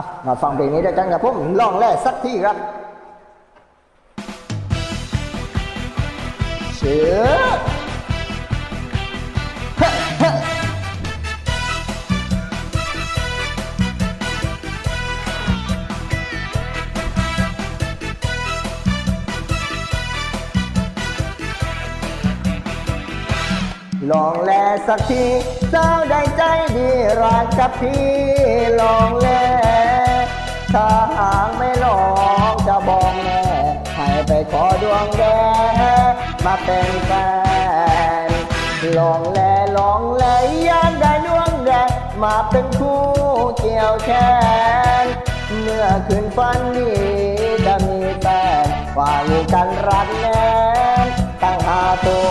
อะมาฟังเพลงนี้ด้วยกันกับผมลองแร่สักทีครับเชื่อลองแลสักทีเจ้าได้ใจดีรักกับพี่ องแดมาเป็นแฟนลองแลลองแลยากได้ดวงแดงมาเป็นคู่เกี่ยวแขนเมื่อคืนฝันดีจะมีแฟนว่ามีกันรักแน่นตั้งหาตัว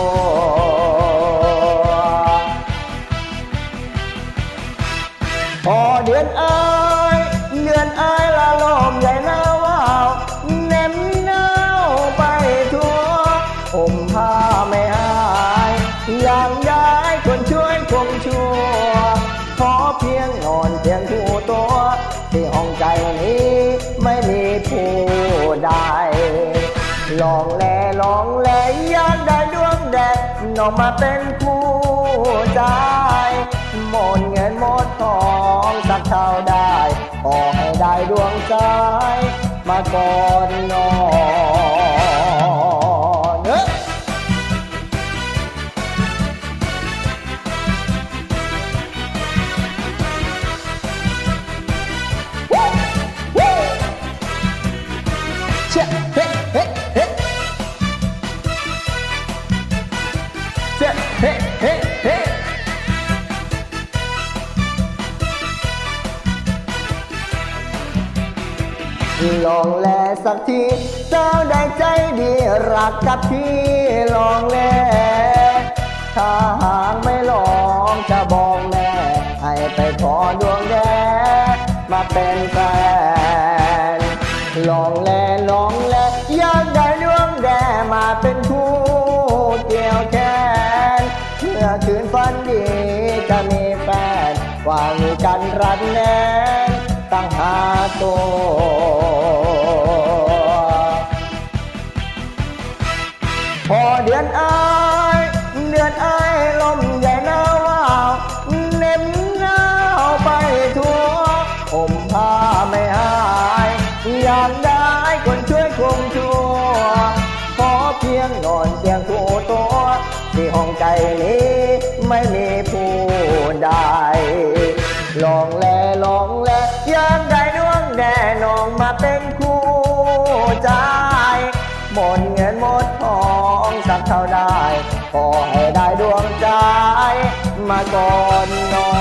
พอเดือนเอ้ย อย่างได้คนช่วยคงชั่วขอเพียงนอนเพียงคู่ตัว ที่ห้องใจนี้ไม่มีผู้ใดลองแลลองแลอยากได้ดวงแดดนองมาเป็นคู่ใจหมดเงินหมดทองสักเท่าได้ขอให้ได้ดวงใจมาก่อนนอน เชี่ยเฮ้เฮ้เฮ้เชี่ยเฮ้เฮ้เฮ้ลองแลสักทีเจ้าได้ใจดีรักกับพี่ลองแลถ้าหากไม่ลองจะบอกแม่ให้ไปขอดวงแดงมาเป็นแฟน ลองแลลองแลอยากได้ดวงแดมาเป็นคู่เกี่ยวแขนเมื่อคืนฝันดีจะมีแฟนวางกันรัดแน่นตั้งหาตัวพอเดือนอายเดือนอาย อยากได้คนช่วยคงชัวขอเพียงนอนเพียงคู่ตัวที่ห้องใจนี้ไม่มีผู้ใดลองแลลองแลอยากได้ดวงแดงน้องมาเป็นคู่ใจหมดเงินหมดทองสักเท่าได้ขอให้ได้ดวงใจมาก่อนนอน